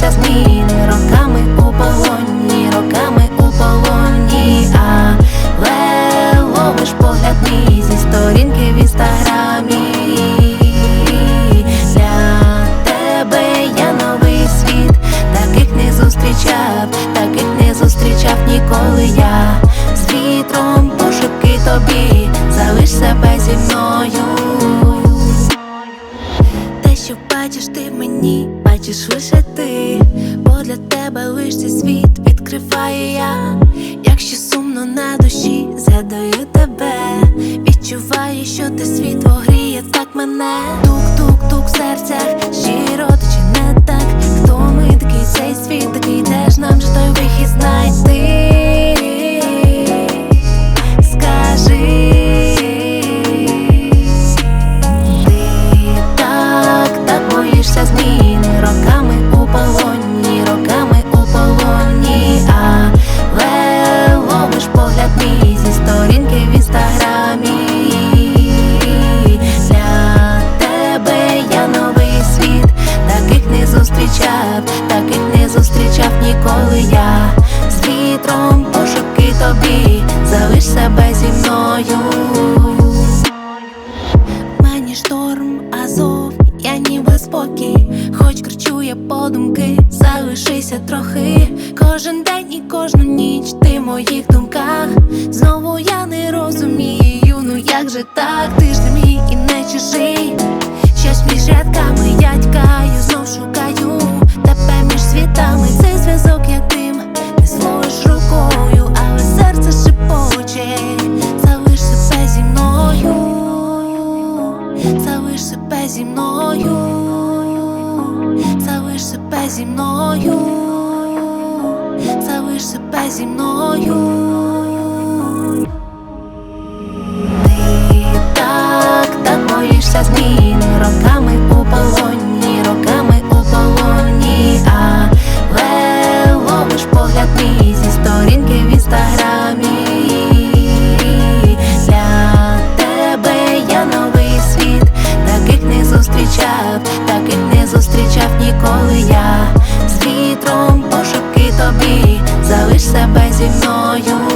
Проносяться зміни роками у полоні, роками у полоні, але ловиш погляд мій зі сторінки в інстаграмі. Для тебе я новий світ, таких не зустрічав, таких не зустрічав ніколи я. З вітром пошепки тобі, залиш себе зі мною. Те, що бачиш, ти мені бачиш лише ти, бо для тебе лиш світ відкриваю я. Якщо сумно на душі, згадаю тебе, відчуваю, що ти світло гріє так мене. Тук-тук-тук в мною. Мені шторм, азов, я ніби спокій, хоч кричу я подумки, залишися трохи. Кожен день і кожну ніч ти в моїх думках. Знову я не розумію, ну як же так, ти себе зі мною, залиш себе зі мною, залиш себе зі мною. Не так і не зустрічав ніколи я. З вітром пошуки тобі, залиш себе зі мною.